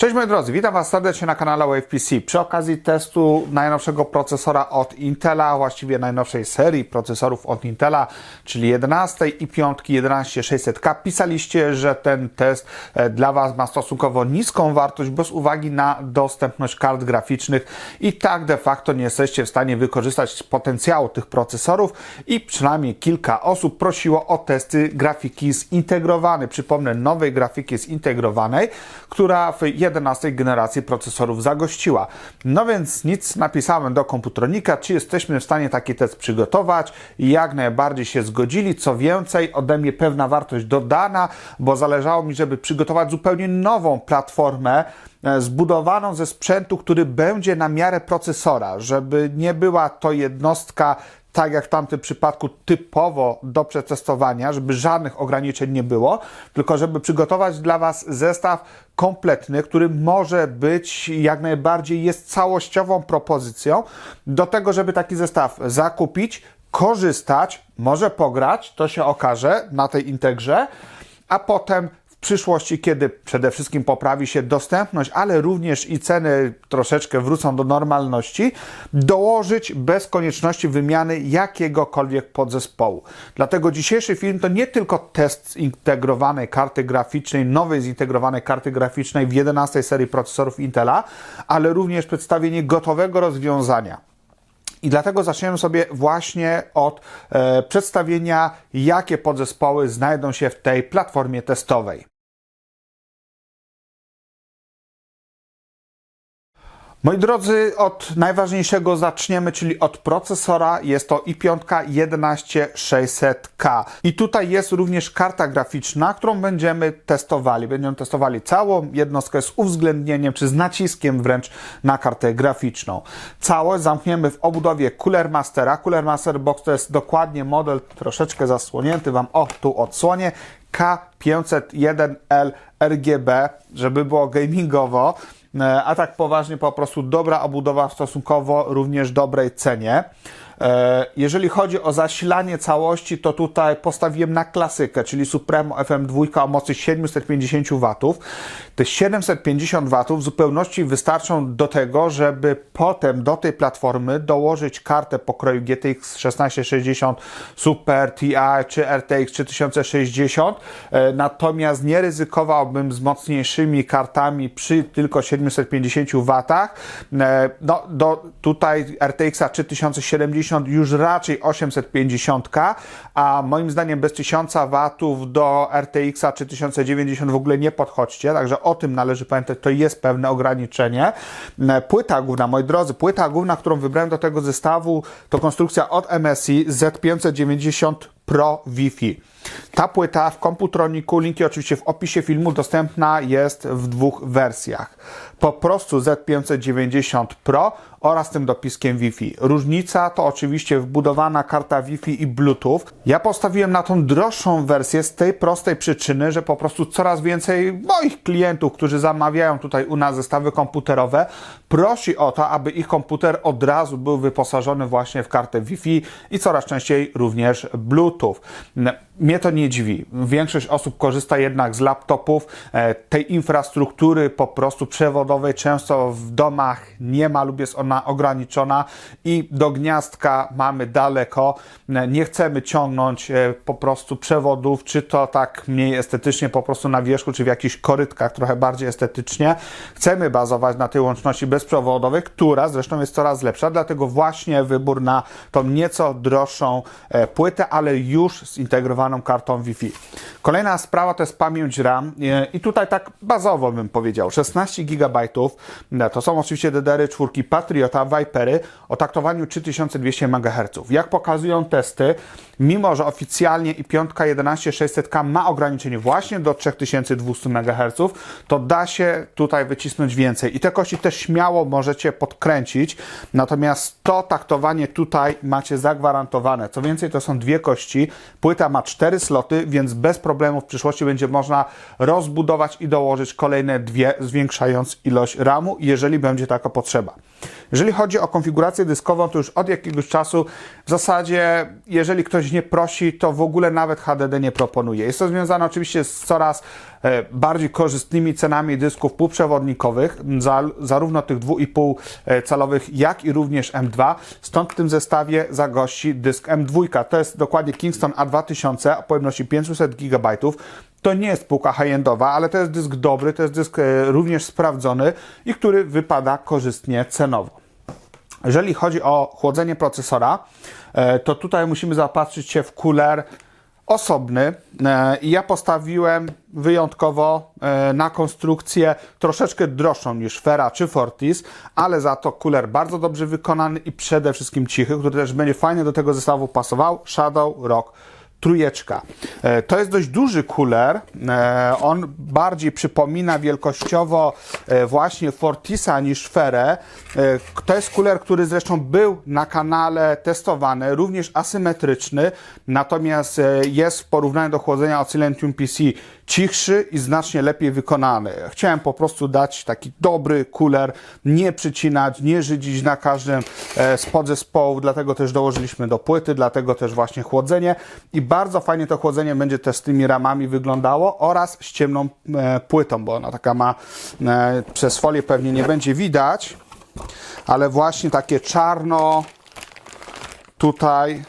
Cześć moi drodzy, witam Was serdecznie na kanale WavePC. Przy okazji testu najnowszego procesora od Intela, właściwie najnowszej serii procesorów od Intela, czyli 11 i 5 11600K, pisaliście, że ten test e, dla Was ma stosunkowo niską wartość bez uwagi na dostępność kart graficznych i tak de facto nie jesteście w stanie wykorzystać potencjału tych procesorów i przynajmniej kilka osób prosiło o testy grafiki zintegrowanej. Przypomnę, nowej grafiki zintegrowanej, która w 11 generacji procesorów zagościła. No więc nic napisałem do komputronika, czy jesteśmy w stanie taki test przygotować i jak najbardziej się zgodzili. Co więcej, ode mnie pewna wartość dodana, bo zależało mi, żeby przygotować zupełnie nową platformę e, zbudowaną ze sprzętu, który będzie na miarę procesora, żeby nie była to jednostka tak jak w tamtym przypadku, typowo do przetestowania, żeby żadnych ograniczeń nie było, tylko żeby przygotować dla Was zestaw kompletny, który może być jak najbardziej jest całościową propozycją. Do tego, żeby taki zestaw zakupić, korzystać, może pograć, to się okaże na tej integrze, a potem przyszłości, kiedy przede wszystkim poprawi się dostępność, ale również i ceny troszeczkę wrócą do normalności, dołożyć bez konieczności wymiany jakiegokolwiek podzespołu. Dlatego dzisiejszy film to nie tylko test zintegrowanej karty graficznej, nowej zintegrowanej karty graficznej w 11 serii procesorów Intela, ale również przedstawienie gotowego rozwiązania. I dlatego zaczniemy sobie właśnie od e, przedstawienia, jakie podzespoły znajdą się w tej platformie testowej. Moi drodzy, od najważniejszego zaczniemy, czyli od procesora. Jest to i5 11600K. I tutaj jest również karta graficzna, którą będziemy testowali. Będziemy testowali całą jednostkę z uwzględnieniem, czy z naciskiem wręcz na kartę graficzną. Całość zamkniemy w obudowie Cooler Mastera. Cooler Master Box to jest dokładnie model troszeczkę zasłonięty. Wam o tu odsłonię. K501L RGB, żeby było gamingowo. E, a tak poważnie po prostu dobra obudowa w stosunkowo również dobrej cenie. E, Jeżeli chodzi o zasilanie całości, to tutaj postawiłem na klasykę, czyli Supremo FM2 o mocy 750 W. Te 750 W w zupełności wystarczą do tego, żeby potem do tej platformy dołożyć kartę pokroju GTX 1660 Super TI czy RTX 3060. E, Natomiast nie ryzykowałbym z mocniejszymi kartami przy tylko 750 W. E, No, do tutaj RTX 3070 już raczej 850, a moim zdaniem bez 1000 W do RTX 3090 w ogóle nie podchodźcie, także o tym należy pamiętać, to jest pewne ograniczenie. E, Płyta główna, moi drodzy, płyta główna, którą wybrałem do tego zestawu, to konstrukcja od MSI Z590 Pro Wi-Fi. Ta płyta w komputroniku, linki oczywiście w opisie filmu, dostępna jest w dwóch wersjach. Po prostu Z590 Pro oraz tym dopiskiem Wi-Fi. Różnica to oczywiście wbudowana karta Wi-Fi i Bluetooth. Ja postawiłem na tą droższą wersję z tej prostej przyczyny, że po prostu coraz więcej moich klientów, którzy zamawiają tutaj u nas zestawy komputerowe, prosi o to, aby ich komputer od razu był wyposażony właśnie w kartę Wi-Fi i coraz częściej również Bluetooth. Mnie to nie dziwi. Większość osób korzysta jednak z laptopów. E, Tej infrastruktury po prostu przewodowej często w domach nie ma lub jest ona ograniczona i do gniazdka mamy daleko. E, Nie chcemy ciągnąć e, po prostu przewodów, czy to tak mniej estetycznie po prostu na wierzchu, czy w jakichś korytkach trochę bardziej estetycznie. Chcemy bazować na tej łączności bezprzewodowej, która zresztą jest coraz lepsza, dlatego właśnie wybór na tą nieco droższą e, płytę, ale już zintegrowaną kartą Wi-Fi. Kolejna sprawa to jest pamięć RAM. E, i tutaj tak bazowo bym powiedział, 16 GB, e, to są oczywiście DDR-y czwórki Patriota, Vipery o taktowaniu 3200 MHz. Jak pokazują testy, mimo że oficjalnie i piątka 11600K ma ograniczenie właśnie do 3200 MHz, to da się tutaj wycisnąć więcej. I te kości też śmiało możecie podkręcić, natomiast to taktowanie tutaj macie zagwarantowane. Co więcej, to są dwie kości, płyta ma cztery sloty, więc bez problemu w przyszłości będzie można rozbudować i dołożyć kolejne dwie, zwiększając ilość RAMu, jeżeli będzie taka potrzeba. Jeżeli chodzi o konfigurację dyskową, to już od jakiegoś czasu w zasadzie, jeżeli ktoś nie prosi, to w ogóle nawet HDD nie proponuje. Jest to związane oczywiście z coraz bardziej korzystnymi cenami dysków półprzewodnikowych, za, zarówno tych 2,5 e, calowych, jak i również M2. Stąd w tym zestawie zagości dysk M2. To jest dokładnie Kingston A2000 o pojemności 500 GB. To nie jest półka high-endowa, ale to jest dysk dobry, to jest dysk e, również sprawdzony i który wypada korzystnie cenowo. Jeżeli chodzi o chłodzenie procesora, e, to tutaj musimy zapatrzyć się w cooler osobny e, ja postawiłem wyjątkowo e, na konstrukcję troszeczkę droższą niż Fera czy Fortis, ale za to cooler bardzo dobrze wykonany i przede wszystkim cichy, który też będzie fajnie do tego zestawu pasował. Shadow Rock trójeczka. E, To jest dość duży cooler. E, On bardziej przypomina wielkościowo e, właśnie Fortisa niż Ferę. To jest cooler, który zresztą był na kanale testowany, również asymetryczny, natomiast jest w porównaniu do chłodzenia Oscillentum PC cichszy i znacznie lepiej wykonany. Chciałem po prostu dać taki dobry cooler, nie przycinać, nie żydzić na każdym z podzespołów, dlatego też dołożyliśmy do płyty, dlatego też właśnie chłodzenie i bardzo fajnie to chłodzenie będzie też z tymi ramami wyglądało oraz z ciemną e, płytą, bo ona taka ma e, przez folię pewnie nie będzie widać, ale właśnie takie czarno tutaj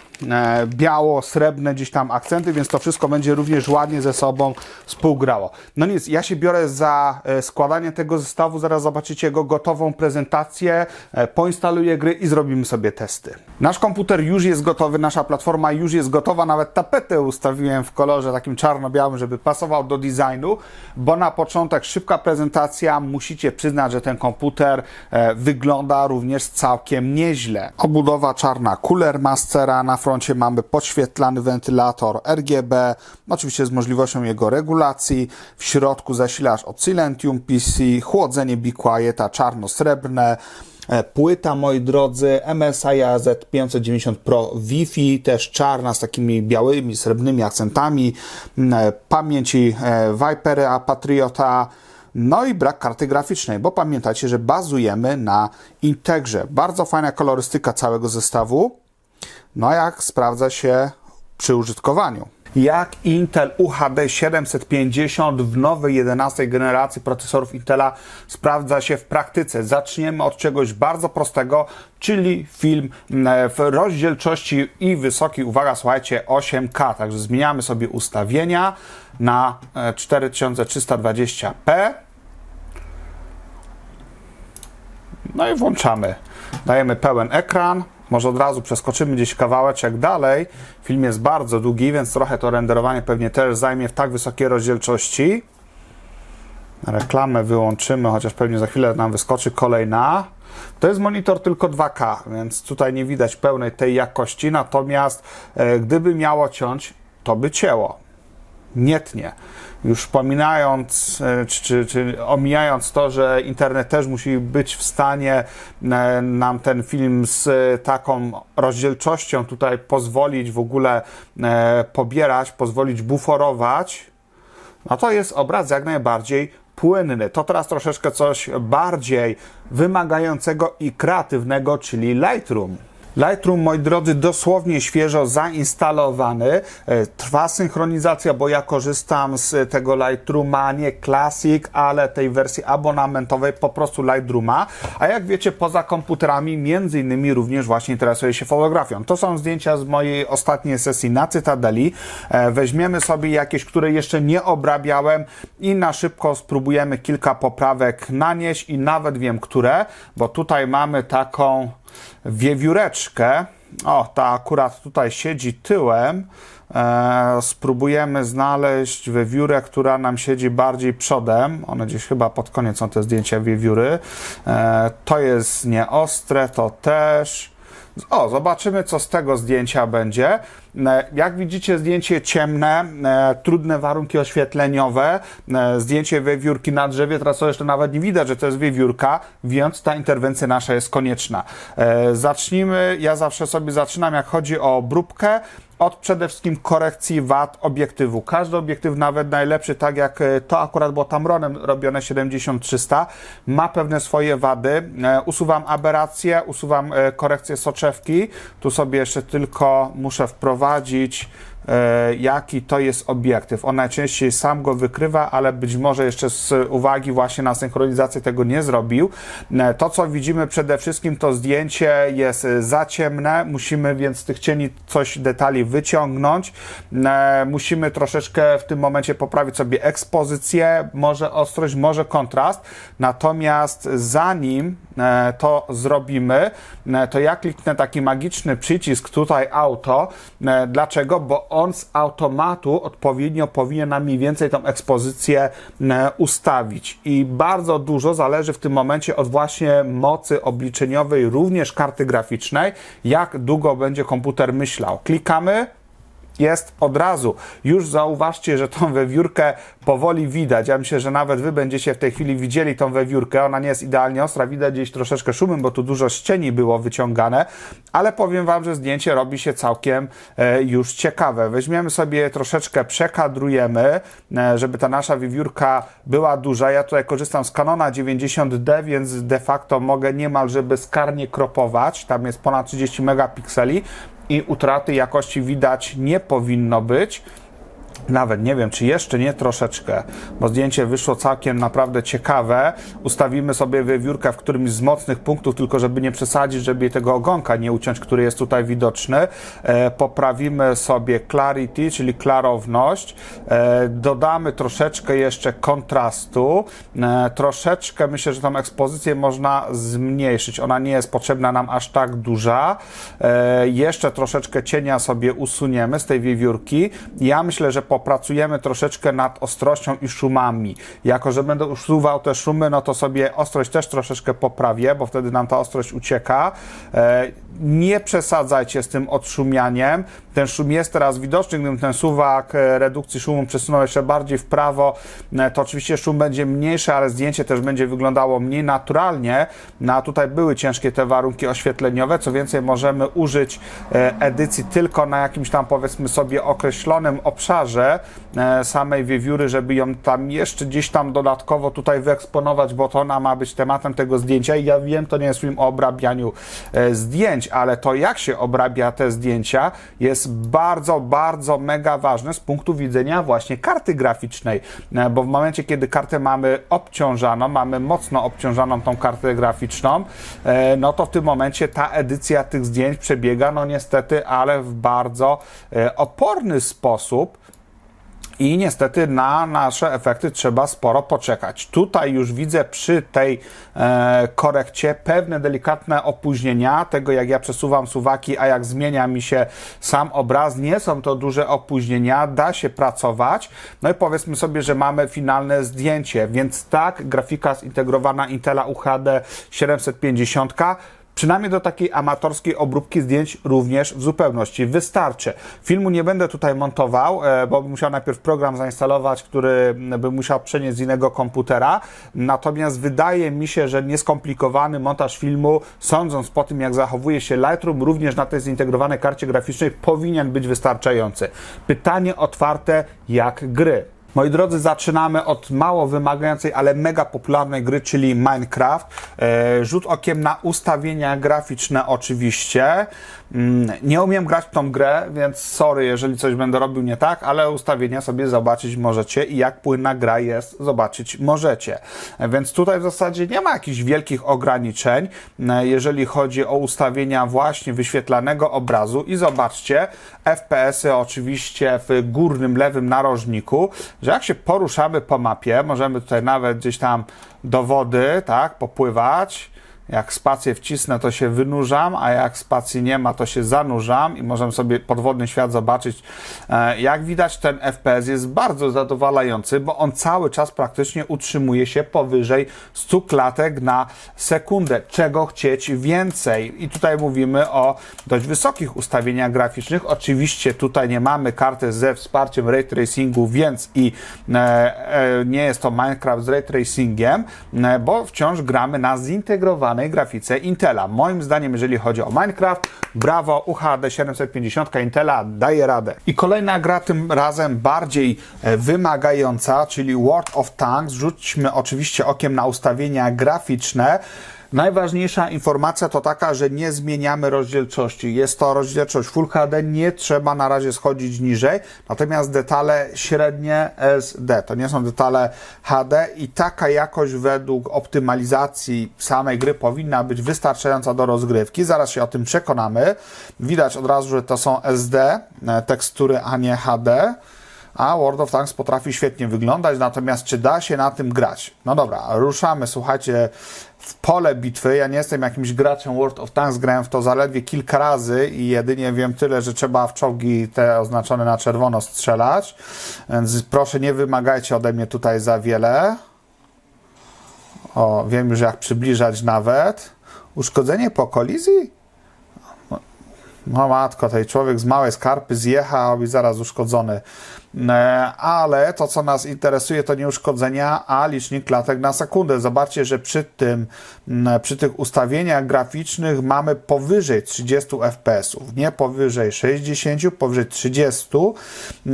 biało-srebrne gdzieś tam akcenty, więc to wszystko będzie również ładnie ze sobą współgrało. No nic, ja się biorę za e, składanie tego zestawu, zaraz zobaczycie jego gotową prezentację, e, poinstaluję gry i zrobimy sobie testy. Nasz komputer już jest gotowy, nasza platforma już jest gotowa, nawet tapetę ustawiłem w kolorze takim czarno-białym, żeby pasował do designu, bo na początek szybka prezentacja, musicie przyznać, że ten komputer e, wygląda również całkiem nieźle. Obudowa czarna Cooler Mastera, na froncie mamy podświetlany wentylator RGB, oczywiście z możliwością jego regulacji, w środku zasilacz Oscillentum PC, chłodzenie Be Quieta czarno-srebrne, E, Płyta, moi drodzy, MSI Z590 Pro Wi-Fi, też czarna z takimi białymi, srebrnymi akcentami, e, pamięci e, Vipery a Patriota, no i brak karty graficznej, bo pamiętajcie, że bazujemy na Integrze. Bardzo fajna kolorystyka całego zestawu, no jak sprawdza się przy użytkowaniu. Jak Intel UHD 750 w nowej 11 generacji procesorów Intela sprawdza się w praktyce. Zaczniemy od czegoś bardzo prostego, czyli film mm, w rozdzielczości i wysokiej, uwaga, słuchajcie, 8K. Także zmieniamy sobie ustawienia na e, 4320p. No i włączamy. Dajemy pełen ekran. Może od razu przeskoczymy gdzieś kawałeczek dalej. Film jest bardzo długi, więc trochę to renderowanie pewnie też zajmie w tak wysokiej rozdzielczości. Reklamę wyłączymy, chociaż pewnie za chwilę nam wyskoczy kolejna. To jest monitor tylko 2K, więc tutaj nie widać pełnej tej jakości. Natomiast e, gdyby miało ciąć, to by cięło nie tnie. Już pominając, e, czy, czy, czy omijając to, że internet też musi być w stanie e, nam ten film z e, taką rozdzielczością tutaj pozwolić w ogóle pobierać, pozwolić buforować, no to jest obraz jak najbardziej płynny. To teraz troszeczkę coś bardziej wymagającego i kreatywnego, czyli Lightroom. Lightroom, moi drodzy, dosłownie świeżo zainstalowany. E, Trwa synchronizacja, bo ja korzystam z tego Lightrooma nie Classic, ale tej wersji abonamentowej, po prostu Lightrooma. A jak wiecie, poza komputerami, między innymi również właśnie interesuję się fotografią. To są zdjęcia z mojej ostatniej sesji na Cytadeli. E, Weźmiemy sobie jakieś, które jeszcze nie obrabiałem i na szybko spróbujemy kilka poprawek nanieść i nawet wiem, które, bo tutaj mamy taką wiewióreczkę. O, ta akurat tutaj siedzi tyłem. E, spróbujemy znaleźć wiewiórę, która nam siedzi bardziej przodem. One gdzieś chyba pod koniec są te zdjęcia wiewióry. E, to jest nieostre, to też. O, zobaczymy, co z tego zdjęcia będzie. E, Jak widzicie, zdjęcie ciemne, e, trudne warunki oświetleniowe, e, zdjęcie wiewiórki na drzewie. Teraz to jeszcze nawet nie widać, że to jest wiewiórka, więc ta interwencja nasza jest konieczna. Zacznijmy, ja zawsze sobie zaczynam, jak chodzi o obróbkę, od przede wszystkim korekcji wad obiektywu. Każdy obiektyw, nawet najlepszy, tak jak e, to akurat było Tamronem robione 7300, ma pewne swoje wady. E, Usuwam aberracje, usuwam e, korekcję soczewki. Tu sobie jeszcze tylko muszę wprowadzić jaki to jest obiektyw. On najczęściej sam go wykrywa, ale być może jeszcze z uwagi właśnie na synchronizację tego nie zrobił. E, To, co widzimy przede wszystkim, to zdjęcie jest e, za ciemne, musimy więc z tych cieni coś detali wyciągnąć. E, Musimy troszeczkę w tym momencie poprawić sobie ekspozycję, może ostrość, może kontrast. Natomiast zanim e, to zrobimy, e, to ja kliknę taki magiczny przycisk tutaj auto. E, Dlaczego? Bo on z automatu odpowiednio powinien nam mniej więcej tą ekspozycję e, ustawić. I bardzo dużo zależy w tym momencie od właśnie mocy obliczeniowej, również karty graficznej, jak długo będzie komputer myślał. Klikamy, jest od razu. Już zauważcie, że tą wewiórkę powoli widać. Ja myślę, że nawet wy będziecie w tej chwili widzieli tą wewiórkę. Ona nie jest idealnie ostra, widać gdzieś troszeczkę szumem, bo tu dużo ścieni było wyciągane, ale powiem wam, że zdjęcie robi się całkiem e, już ciekawe. Weźmiemy sobie troszeczkę, przekadrujemy, e, żeby ta nasza wiewiórka była duża. Ja tutaj korzystam z Canona 90D, więc de facto mogę niemalże bezkarnie kropować. Tam jest ponad 30 megapikseli i utraty jakości widać nie powinno być. Nawet nie wiem, czy jeszcze nie troszeczkę, bo zdjęcie wyszło całkiem naprawdę ciekawe. Ustawimy sobie wiewiórkę w którymś z mocnych punktów, tylko żeby nie przesadzić, żeby tego ogonka nie uciąć, który jest tutaj widoczny. E, poprawimy sobie clarity, czyli klarowność. E, dodamy troszeczkę jeszcze kontrastu. E, troszeczkę myślę, że tą ekspozycję można zmniejszyć. Ona nie jest potrzebna nam aż tak duża. E, jeszcze troszeczkę cienia sobie usuniemy z tej wiewiórki. Ja myślę, że popracujemy troszeczkę nad ostrością i szumami. Jako, że będę usuwał te szumy, no to sobie ostrość też troszeczkę poprawię, bo wtedy nam ta ostrość ucieka. Nie przesadzajcie z tym odszumianiem. Ten szum jest teraz widoczny, gdybym ten suwak e, redukcji szumu przesunął jeszcze bardziej w prawo, e, to oczywiście szum będzie mniejszy, ale zdjęcie też będzie wyglądało mniej naturalnie. No a tutaj były ciężkie te warunki oświetleniowe. Co więcej, możemy użyć e, edycji tylko na jakimś tam powiedzmy sobie określonym obszarze samej wiewióry, żeby ją tam jeszcze gdzieś tam dodatkowo tutaj wyeksponować, bo to ona ma być tematem tego zdjęcia. I ja wiem, to nie jest film o obrabianiu e, zdjęć, ale to jak się obrabia te zdjęcia jest bardzo, bardzo mega ważne z punktu widzenia właśnie karty graficznej, E, bo w momencie, kiedy kartę mamy obciążaną, mamy mocno obciążaną tą kartę graficzną, e, no to w tym momencie ta edycja tych zdjęć przebiega, no niestety, ale w bardzo e, oporny sposób. I niestety na nasze efekty trzeba sporo poczekać. Tutaj już widzę przy tej e, korekcie pewne delikatne opóźnienia tego, jak ja przesuwam suwaki, a jak zmienia mi się sam obraz. Nie są to duże opóźnienia, da się pracować. No i powiedzmy sobie, że mamy finalne zdjęcie, więc tak, grafika zintegrowana Intela UHD 750 Przynajmniej do takiej amatorskiej obróbki zdjęć również w zupełności wystarczy. Filmu nie będę tutaj montował, e, bo bym musiał najpierw program zainstalować, który bym musiał przenieść z innego komputera. Natomiast wydaje mi się, że nieskomplikowany montaż filmu, sądząc po tym, jak zachowuje się Lightroom, również na tej zintegrowanej karcie graficznej, powinien być wystarczający. Pytanie otwarte, jak gry? Moi drodzy, zaczynamy od mało wymagającej, ale mega popularnej gry, czyli Minecraft. E, rzut okiem na ustawienia graficzne oczywiście. Mm, Nie umiem grać w tą grę, więc sorry, jeżeli coś będę robił nie tak, ale ustawienia sobie zobaczyć możecie i jak płynna gra jest, zobaczyć możecie. E, Więc tutaj w zasadzie nie ma jakichś wielkich ograniczeń, e, jeżeli chodzi o ustawienia właśnie wyświetlanego obrazu i zobaczcie, FPS-y oczywiście w górnym lewym narożniku, że jak się poruszamy po mapie, możemy tutaj nawet gdzieś tam do wody, tak, popływać, jak spację wcisnę, to się wynurzam, a jak spacji nie ma, to się zanurzam i możemy sobie podwodny świat zobaczyć. E, Jak widać, ten FPS jest bardzo zadowalający, bo on cały czas praktycznie utrzymuje się powyżej 100 klatek na sekundę. Czego chcieć więcej? I tutaj mówimy o dość wysokich ustawieniach graficznych. Oczywiście tutaj nie mamy karty ze wsparciem ray tracingu, więc i e, e, nie jest to Minecraft z ray tracingiem, bo wciąż gramy na grafice Intela. Moim zdaniem, jeżeli chodzi o Minecraft, brawo, UHD 750 Intela daje radę. I kolejna gra tym razem bardziej e, wymagająca, czyli World of Tanks. Rzućmy oczywiście okiem na ustawienia graficzne. Najważniejsza informacja to taka, że nie zmieniamy rozdzielczości. Jest to rozdzielczość Full HD, nie trzeba na razie schodzić niżej, natomiast detale średnie SD to nie są detale HD i taka jakość według optymalizacji samej gry powinna być wystarczająca do rozgrywki. Zaraz się o tym przekonamy. Widać od razu, że to są SD e, tekstury, a nie HD a World of Tanks potrafi świetnie wyglądać, natomiast czy da się na tym grać? No dobra, ruszamy, słuchajcie, w pole bitwy. Ja nie jestem jakimś graczem World of Tanks, grałem w to zaledwie kilka razy i jedynie wiem tyle, że trzeba w czołgi te oznaczone na czerwono strzelać, więc proszę nie wymagajcie ode mnie tutaj za wiele. O, wiem już jak przybliżać nawet. Uszkodzenie po kolizji? No matko, tej człowiek z małej skarpy zjechał i zaraz uszkodzony. E, Ale to, co nas interesuje, to nie uszkodzenia, a licznik klatek na sekundę. Zobaczcie, że przy tym, przy tych ustawieniach graficznych mamy powyżej 30 fps, nie powyżej 60, powyżej 30,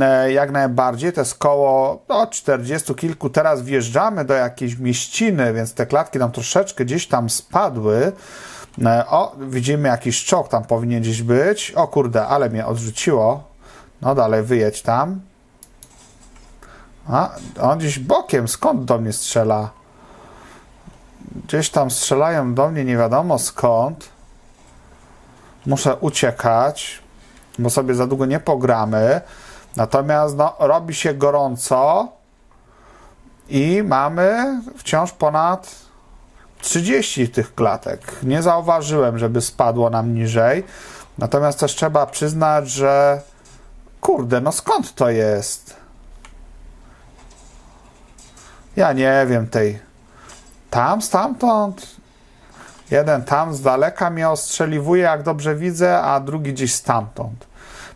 e, jak najbardziej. To jest koło no, 40 kilku. Teraz wjeżdżamy do jakiejś mieściny, więc te klatki nam troszeczkę gdzieś tam spadły. E, O, widzimy jakiś czołg tam powinien gdzieś być. O kurde, ale mnie odrzuciło. No dalej, wyjedź tam. A, on gdzieś bokiem, skąd do mnie strzela? Gdzieś tam strzelają do mnie, nie wiadomo skąd. Muszę uciekać, bo sobie za długo nie pogramy. Natomiast no, robi się gorąco i mamy wciąż ponad 30 tych klatek. Nie zauważyłem, żeby spadło nam niżej. Natomiast też trzeba przyznać, że kurde, no skąd to jest? Ja nie wiem tej. Tam, stamtąd. Jeden tam z daleka mnie ostrzeliwuje, jak dobrze widzę, a drugi gdzieś stamtąd.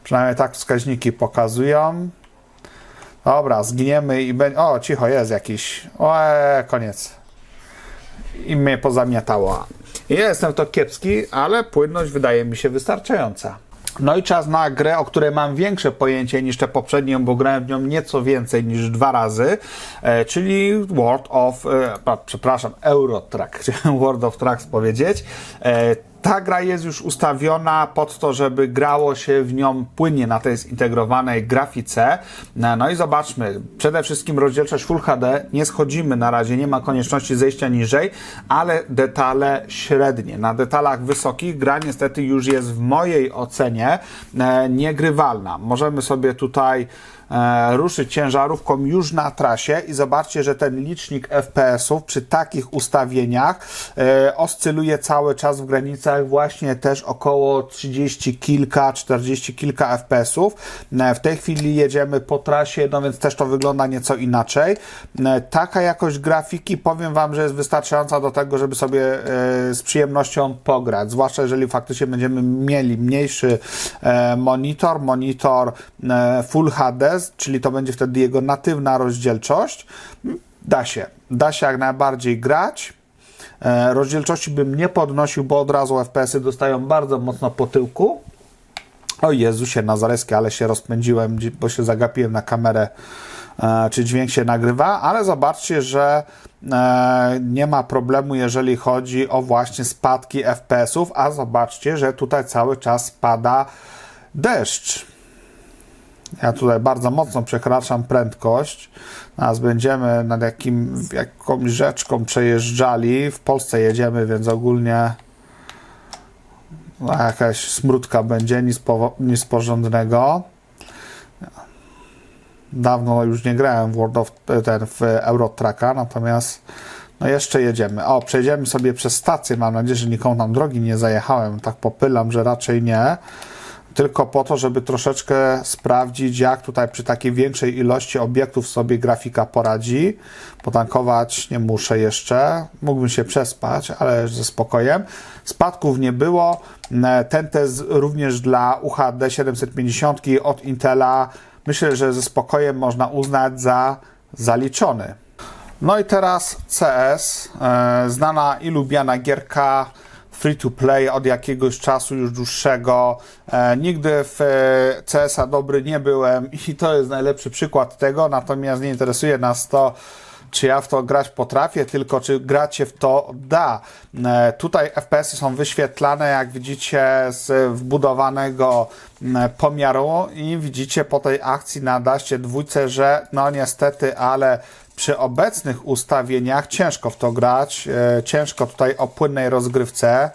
Przynajmniej tak wskaźniki pokazują. Dobra, zginiemy i będzie. O, cicho, jest jakiś. O, e, koniec i mnie pozamiatało. Jestem to kiepski, ale płynność wydaje mi się wystarczająca. No i czas na grę, o której mam większe pojęcie niż te poprzednie, bo grałem w nią nieco więcej niż dwa razy, e, czyli World of, e, przepraszam, Eurotrack, chciałem World of Tracks powiedzieć. E, ta gra jest już ustawiona pod to, żeby grało się w nią płynnie na tej zintegrowanej grafice. No, no i zobaczmy, przede wszystkim rozdzielczość Full HD, nie schodzimy na razie, nie ma konieczności zejścia niżej, ale detale średnie. Na detalach wysokich gra niestety już jest w mojej ocenie e, niegrywalna. Możemy sobie tutaj e, ruszyć ciężarówką już na trasie i zobaczcie, że ten licznik FPS-ów przy takich ustawieniach e, oscyluje cały czas w granicach właśnie też około 30 kilka, 40 kilka FPS-ów. E, w tej chwili jedziemy po trasie, no więc też to wygląda nieco inaczej. Taka jakość grafiki powiem Wam, że jest wystarczająca do tego, żeby sobie z przyjemnością pograć, zwłaszcza jeżeli faktycznie będziemy mieli mniejszy monitor, monitor Full HD, czyli to będzie wtedy jego natywna rozdzielczość. Da się, da się jak najbardziej grać. E, Rozdzielczości bym nie podnosił, bo od razu FPS-y dostają bardzo mocno po tyłku. O Jezusie Nazarecki, ale się rozpędziłem, bo się zagapiłem na kamerę, e, czy dźwięk się nagrywa, ale zobaczcie, że e, nie ma problemu, jeżeli chodzi o właśnie spadki FPS-ów, a zobaczcie, że tutaj cały czas pada deszcz. Ja tutaj bardzo mocno przekraczam prędkość. Teraz będziemy nad jakim, jakąś rzeczką przejeżdżali. W Polsce jedziemy, więc ogólnie no, jakaś smródka będzie, nic, nic porządnego. Dawno już nie grałem w World of ten, w Eurotracka, natomiast no jeszcze jedziemy. O, przejdziemy sobie przez stację. Mam nadzieję, że nikomu tam drogi nie zajechałem. Tak popylam, że raczej nie tylko po to, żeby troszeczkę sprawdzić, jak tutaj przy takiej większej ilości obiektów sobie grafika poradzi. Potankować nie muszę jeszcze. Mógłbym się przespać, ale ze spokojem. Spadków nie było. E, Ten test również dla UHD 750 od Intela myślę, że ze spokojem można uznać za zaliczony. No i teraz CS, e, znana i lubiana gierka free to play od jakiegoś czasu już dłuższego. E, nigdy w e, CS-a dobry nie byłem i to jest najlepszy przykład tego, natomiast nie interesuje nas to, czy ja w to grać potrafię, tylko czy grać się w to da. E, Tutaj FPS-y są wyświetlane, jak widzicie, z wbudowanego pomiaru i widzicie po tej akcji na daście dwójce, że no niestety, ale przy obecnych ustawieniach ciężko w to grać, e, ciężko tutaj o płynnej rozgrywce.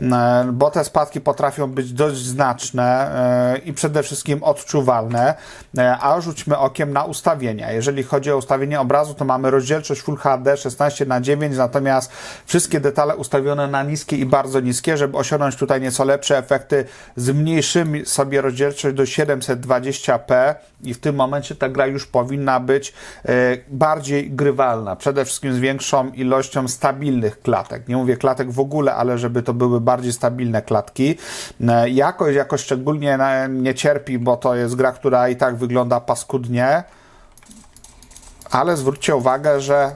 E, bo te spadki potrafią być dość znaczne e, i przede wszystkim odczuwalne. E, A rzućmy okiem na ustawienia. Jeżeli chodzi o ustawienie obrazu, to mamy rozdzielczość Full HD 16 na 9 natomiast wszystkie detale ustawione na niskie i bardzo niskie, żeby osiągnąć tutaj nieco lepsze efekty, zmniejszymy sobie rozdzielczość do 720p i w tym momencie ta gra już powinna być bardziej grywalna. Przede wszystkim z większą ilością stabilnych klatek. Nie mówię klatek w ogóle, ale żeby to były bardziej stabilne klatki. E, Jakość jakoś szczególnie nie cierpi, bo to jest gra, która i tak wygląda paskudnie. Ale zwróćcie uwagę, że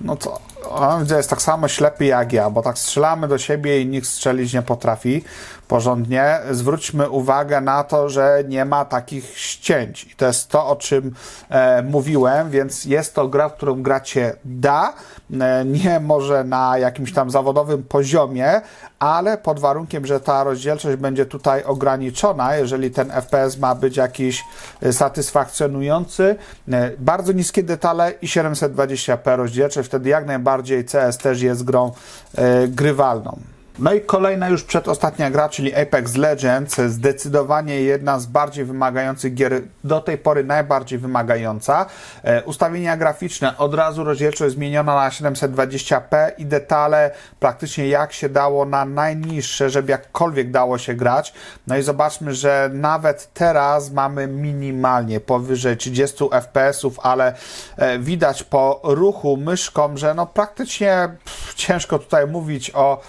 no to on jest tak samo ślepy jak ja, bo tak strzelamy do siebie i nikt strzelić nie potrafi porządnie. Zwróćmy uwagę na to, że nie ma takich ścięć. I to jest to, o czym e, mówiłem, więc jest to gra, w którą grać się da. E, nie może na jakimś tam zawodowym poziomie, ale pod warunkiem, że ta rozdzielczość będzie tutaj ograniczona, jeżeli ten FPS ma być jakiś e, satysfakcjonujący. E, Bardzo niskie detale i 720p rozdzielczość, wtedy jak najbardziej CS też jest grą e, grywalną. No i kolejna już przedostatnia gra, czyli Apex Legends, zdecydowanie jedna z bardziej wymagających gier, do tej pory najbardziej wymagająca. E, ustawienia graficzne, od razu rozdzielczość zmieniona na 720p i detale praktycznie jak się dało na najniższe, żeby jakkolwiek dało się grać. No i zobaczmy, że nawet teraz mamy minimalnie powyżej 30 fps-ów, ale e, widać po ruchu myszką, że no praktycznie pff, ciężko tutaj mówić o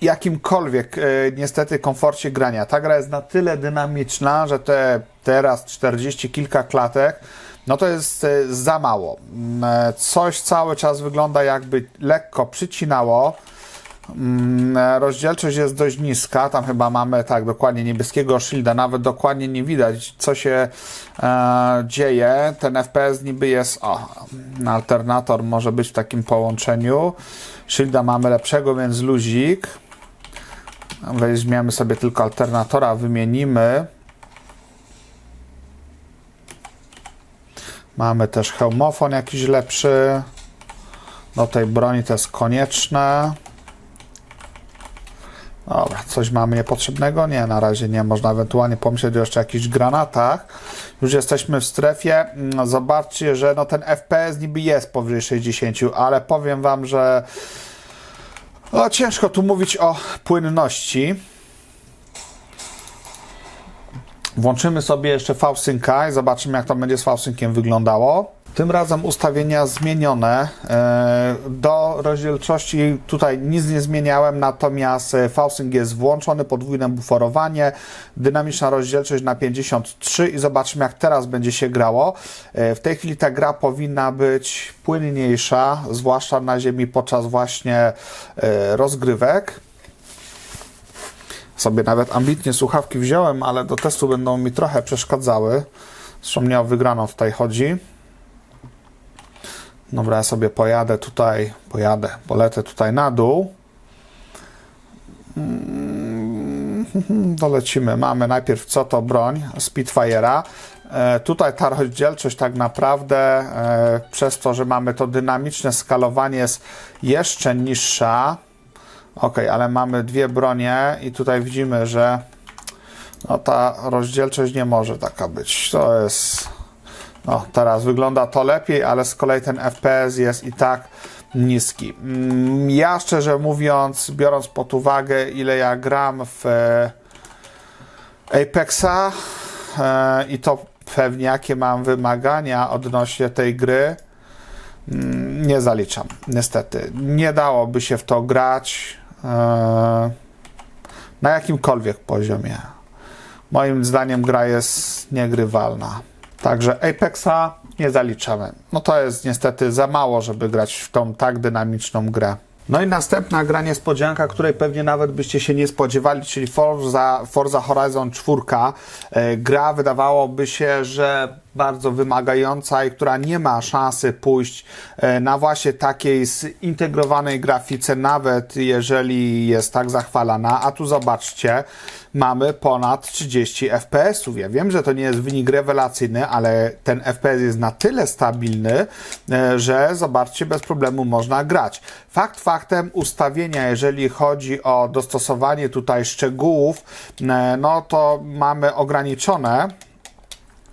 jakimkolwiek e, niestety komforcie grania. Ta gra jest na tyle dynamiczna, że te teraz 40 kilka klatek, no to jest e, za mało. Mm, e, Coś cały czas wygląda jakby lekko przycinało. Mm, Rozdzielczość jest dość niska, tam chyba mamy tak dokładnie niebieskiego shielda, nawet dokładnie nie widać co się e, dzieje. Ten FPS niby jest, o, alternator może być w takim połączeniu. Shielda mamy lepszego, więc luzik. Weźmiemy sobie tylko alternatora, wymienimy. Mamy też hełmofon jakiś lepszy. Do tej broni to jest konieczne. Dobra, coś mamy niepotrzebnego? Nie, na razie nie. Można ewentualnie pomyśleć o jeszcze jakichś granatach. Już jesteśmy w strefie. Mm, Zobaczcie, że no ten FPS niby jest powyżej 60, ale powiem Wam, że no, ciężko tu mówić o płynności. Włączymy sobie jeszcze V-Synca i zobaczymy, jak to będzie z V-Synkiem wyglądało. Tym razem ustawienia zmienione. E, Do rozdzielczości tutaj nic nie zmieniałem, natomiast e, V-Sync jest włączony, podwójne buforowanie, dynamiczna rozdzielczość na 53 i zobaczymy, jak teraz będzie się grało. E, W tej chwili ta gra powinna być płynniejsza, zwłaszcza na ziemi podczas właśnie rozgrywek sobie nawet ambitnie słuchawki wziąłem, ale do testu będą mi trochę przeszkadzały. Zresztą nie o wygraną tutaj chodzi. Dobra, ja sobie pojadę tutaj, pojadę, polecę tutaj na dół. Mm, Dolecimy. Mamy najpierw co to broń Spitfire'a. E, tutaj ta rozdzielczość tak naprawdę e, przez to, że mamy to dynamiczne skalowanie jest jeszcze niższa. Ok, ale mamy dwie bronie i tutaj widzimy, że no ta rozdzielczość nie może taka być. To jest. No, teraz wygląda to lepiej, ale z kolei ten FPS jest i tak niski. Mm, Ja szczerze mówiąc, biorąc pod uwagę, ile ja gram w e, Apexa e, i to pewnie jakie mam wymagania odnośnie tej gry, mm, nie zaliczam. Niestety. Nie dałoby się w to grać e, na jakimkolwiek poziomie. Moim zdaniem gra jest niegrywalna. Także Apexa nie zaliczamy. No to jest niestety za mało, żeby grać w tą tak dynamiczną grę. No i następna gra niespodzianka, której pewnie nawet byście się nie spodziewali, czyli Forza, Forza Horizon 4. E, Gra wydawałoby się, że bardzo wymagająca i która nie ma szansy pójść e, na właśnie takiej zintegrowanej grafice, nawet jeżeli jest tak zachwalana. A tu zobaczcie, mamy ponad 30 FPS-ów. Ja wiem, że to nie jest wynik rewelacyjny, ale ten FPS jest na tyle stabilny, e, że zobaczcie, bez problemu można grać. Fakt faktem ustawienia, jeżeli chodzi o dostosowanie tutaj szczegółów, e, no to mamy ograniczone.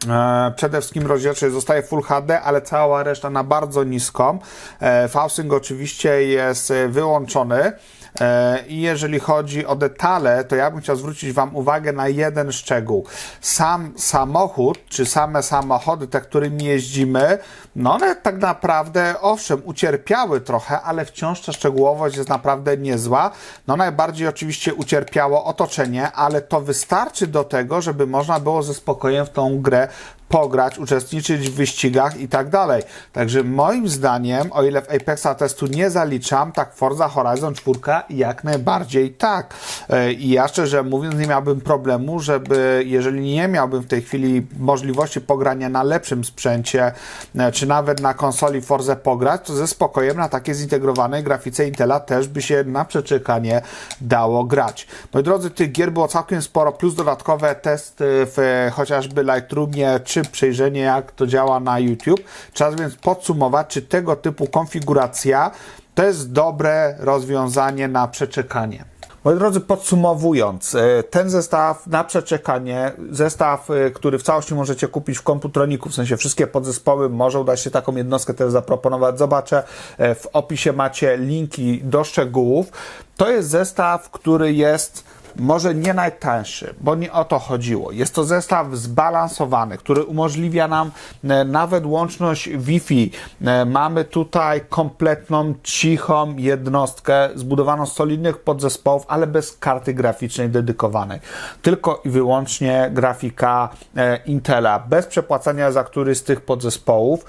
E, Przede wszystkim rozdzielczość zostaje Full HD, ale cała reszta na bardzo niską. E, Fausing oczywiście jest e, wyłączony. E, I jeżeli chodzi o detale, to ja bym chciał zwrócić Wam uwagę na jeden szczegół. Sam samochód, czy same samochody, te, którymi jeździmy, no one tak naprawdę, owszem, ucierpiały trochę, ale wciąż ta szczegółowość jest naprawdę niezła. No najbardziej oczywiście ucierpiało otoczenie, ale to wystarczy do tego, żeby można było ze spokojem w tą grę pograć, uczestniczyć w wyścigach i tak dalej. Także moim zdaniem, o ile w Apexa testu nie zaliczam, tak Forza Horizon 4 jak najbardziej tak. E, I ja szczerze mówiąc nie miałbym problemu, żeby jeżeli nie miałbym w tej chwili możliwości pogrania na lepszym sprzęcie, e, czy nawet na konsoli Forza pograć, to ze spokojem na takiej zintegrowanej grafice Intela też by się na przeczekanie dało grać. Moi drodzy, tych gier było całkiem sporo, plus dodatkowe testy w chociażby Lightroomie, czy przejrzenie jak to działa na YouTube. Czas więc podsumować, czy tego typu konfiguracja to jest dobre rozwiązanie na przeczekanie. Moi drodzy, podsumowując, e, ten zestaw na przeczekanie, zestaw, e, który w całości możecie kupić w komputroniku, w sensie wszystkie podzespoły, może uda się taką jednostkę też zaproponować. Zobaczę, e, w opisie macie linki do szczegółów. To jest zestaw, który jest może nie najtańszy, bo nie o to chodziło. Jest to zestaw zbalansowany, który umożliwia nam e, nawet łączność Wi-Fi. E, Mamy tutaj kompletną, cichą jednostkę zbudowaną z solidnych podzespołów, ale bez karty graficznej dedykowanej. Tylko i wyłącznie grafika e, Intela, bez przepłacania za któryś z tych podzespołów.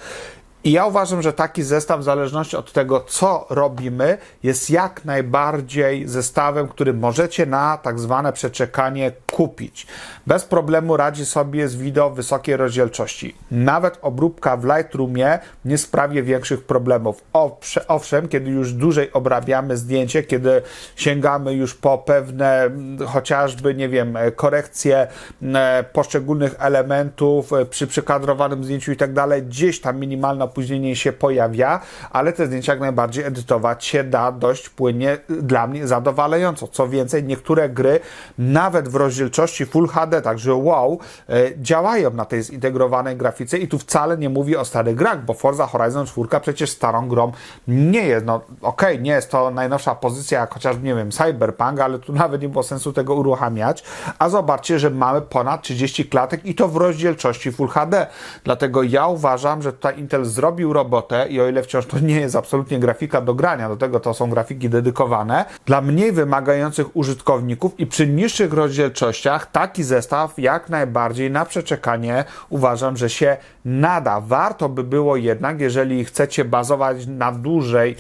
I ja uważam, że taki zestaw, w zależności od tego, co robimy, jest jak najbardziej zestawem, który możecie na tak zwane przeczekanie kupić. Bez problemu radzi sobie z wideo wysokiej rozdzielczości. Nawet obróbka w Lightroomie nie sprawi większych problemów. Owsze- Owszem, kiedy już dłużej obrabiamy zdjęcie, kiedy sięgamy już po pewne mm, chociażby, nie wiem, e, korekcje e, poszczególnych elementów e, przy przekadrowanym zdjęciu i tak dalej, gdzieś tam minimalne opóźnienie się pojawia, ale te zdjęcia jak najbardziej edytować się da dość płynnie, dla mnie zadowalająco. Co więcej, niektóre gry nawet w rozdzielczości Full HD, także wow, e, działają na tej zintegrowanej grafice i tu wcale nie mówię o starych grach, bo Forza Horizon 4 przecież starą grą nie jest. No okej, nie jest to najnowsza pozycja, jak chociażby, nie wiem, Cyberpunk, ale tu nawet nie było sensu tego uruchamiać. A zobaczcie, że mamy ponad 30 klatek i to w rozdzielczości Full HD. Dlatego ja uważam, że tutaj Intel zrobił robotę i o ile wciąż to nie jest absolutnie grafika do grania, do tego to są grafiki dedykowane, dla mniej wymagających użytkowników i przy niższych rozdzielczościach taki zestaw jak najbardziej na przeczekanie uważam, że się nada. Warto by było jednak, jeżeli chcecie bazować na dłużej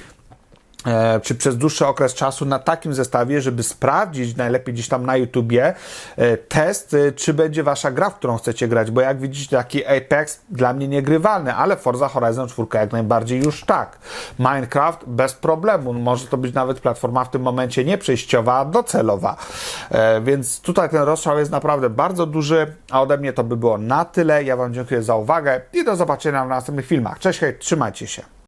czy przez dłuższy okres czasu na takim zestawie, żeby sprawdzić najlepiej gdzieś tam na YouTubie e, test, e, czy będzie wasza gra, w którą chcecie grać, bo jak widzicie taki Apex dla mnie niegrywalny, ale Forza Horizon 4 jak najbardziej już tak. Minecraft bez problemu, może to być nawet platforma w tym momencie nie przejściowa, a docelowa. E, Więc tutaj ten rozstrzał jest naprawdę bardzo duży, a ode mnie to by było na tyle. Ja wam dziękuję za uwagę i do zobaczenia w następnych filmach. Cześć, hej, trzymajcie się.